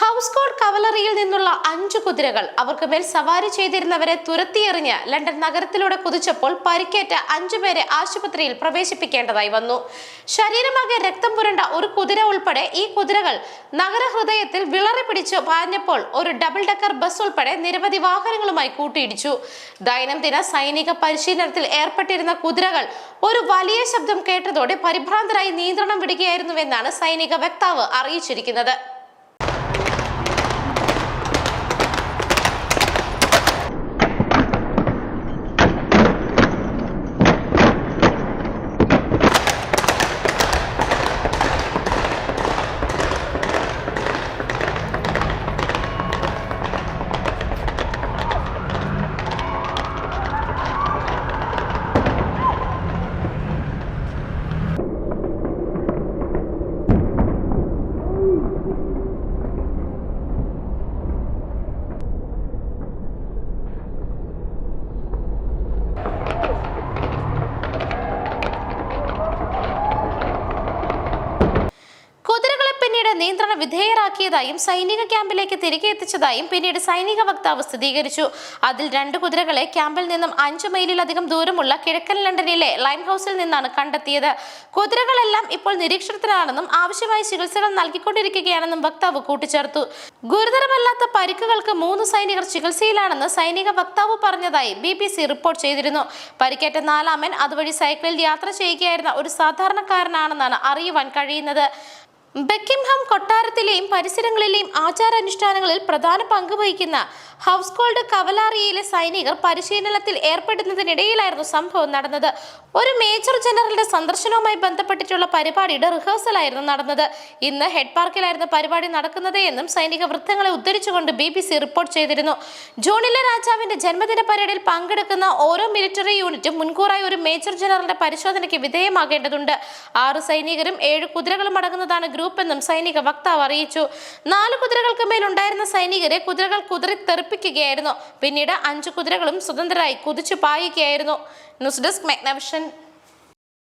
House code കവലറിയിൽ നിന്നുള്ള അഞ്ചു കുതിരകൾ അവർക്ക് മേൽ സവാരി ചെയ്തിരുന്നവരെ തുരത്തിയെറിഞ്ഞ് ലണ്ടൻ നഗരത്തിലൂടെ കുതിച്ചപ്പോൾ പരിക്കേറ്റ അഞ്ചുപേരെ ആശുപത്രിയിൽ പ്രവേശിപ്പിക്കേണ്ടതായി വന്നു. ശരീരമാകെ രക്തം പുരണ്ട ഒരു കുതിര ഉൾപ്പെടെ ഈ കുതിരകൾ നഗരഹൃദയത്തിൽ വിളറി പിടിച്ച് പാഞ്ഞപ്പോൾ ഒരു ഡബിൾ ഡെക്കർ ബസ് ഉൾപ്പെടെ നിരവധി വാഹനങ്ങളുമായി കൂട്ടിയിടിച്ചു. ദൈനംദിന സൈനിക പരിശീലനത്തിൽ ഏർപ്പെട്ടിരുന്ന കുതിരകൾ ഒരു വലിയ ശബ്ദം കേട്ടതോടെ പരിഭ്രാന്തരായി നിയന്ത്രണം വിടുകയായിരുന്നുവെന്നാണ് സൈനിക വക്താവ് അറിയിച്ചിരിക്കുന്നത്. നിയന്ത്രണ വിധേയരാക്കിയതായും സൈനിക ക്യാമ്പിലേക്ക് തിരികെ എത്തിച്ചതായും പിന്നീട് സൈനിക വക്താവ് സ്ഥിരീകരിച്ചു. അതിൽ രണ്ട് കുതിരകളെ ക്യാമ്പിൽ നിന്നും അഞ്ചു മൈലിലധികം ദൂരമുള്ള കിഴക്കൻ ലണ്ടനിലെ ലൈം ഹൗസിൽ നിന്നാണ് കണ്ടെത്തിയത്. കുതിരകളെല്ലാം ഇപ്പോൾ നിരീക്ഷണത്തിലാണെന്നും ആവശ്യമായ ചികിത്സകൾ നൽകിക്കൊണ്ടിരിക്കുകയാണെന്നും വക്താവ് കൂട്ടിച്ചേർത്തു. ഗുരുതരമല്ലാത്ത പരിക്കുകൾക്ക് മൂന്ന് സൈനികർ ചികിത്സയിലാണെന്ന് സൈനിക വക്താവ് പറഞ്ഞതായി ബി സി റിപ്പോർട്ട് ചെയ്തിരുന്നു. പരിക്കേറ്റ നാലാമൻ അതുവഴി സൈക്കിളിൽ യാത്ര ചെയ്യുകയായിരുന്ന ഒരു സാധാരണക്കാരനാണെന്നാണ് അറിയുവാൻ കഴിയുന്നത്. ബെക്കിംഹാം കൊട്ടാരത്തിലെയും പരിസരങ്ങളിലെയും ആചാരാനുഷ്ഠാനങ്ങളിൽ പ്രധാന പങ്ക് വഹിക്കുന്ന ഹൗസ് കോൾഡ് കവലാറിയയിലെ സൈനികർ പരിശീലനത്തിൽ ഏർപ്പെടുന്നതിനിടയിലായിരുന്നു സംഭവം നടന്നത്. ഒരു മേജർ ജനറലിന്റെ സന്ദർശനവുമായി ബന്ധപ്പെട്ടിട്ടുള്ള പരിപാടിയുടെ റിഹേഴ്സലായിരുന്നു നടന്നത്. ഇന്ന് ഹെഡ് പാർക്കിലായിരുന്നു പരിപാടി നടക്കുന്നത് എന്നും സൈനിക വൃത്തങ്ങളെ ഉദ്ധരിച്ചുകൊണ്ട് ബി ബി സി റിപ്പോർട്ട് ചെയ്തിരുന്നു. ജൂണിലെ രാജാവിന്റെ ജന്മദിന പരേഡിൽ പങ്കെടുക്കുന്ന ഓരോ മിലിറ്ററി യൂണിറ്റും മുൻകൂറായി ഒരു മേജർ ജനറലിന്റെ പരിശോധനയ്ക്ക് വിധേയമാകേണ്ടതുണ്ട്. ആറ് സൈനികരും ഏഴ് കുതിരകളും അടങ്ങുന്നതാണ് ഗ്രൂപ്പ് എന്നും സൈനിക വക്താവ് അറിയിച്ചു. നാല് കുതിരകൾക്ക് മേലുണ്ടായിരുന്ന സൈനികരെ കുതിരകൾ കുതിരി തെറിപ്പിക്കുകയായിരുന്നു. പിന്നീട് അഞ്ച് കുതിരകളും സ്വതന്ത്രരായി കുതിച്ചു പായുകയായിരുന്നു. News desk മെഗ്നവിഷൻ.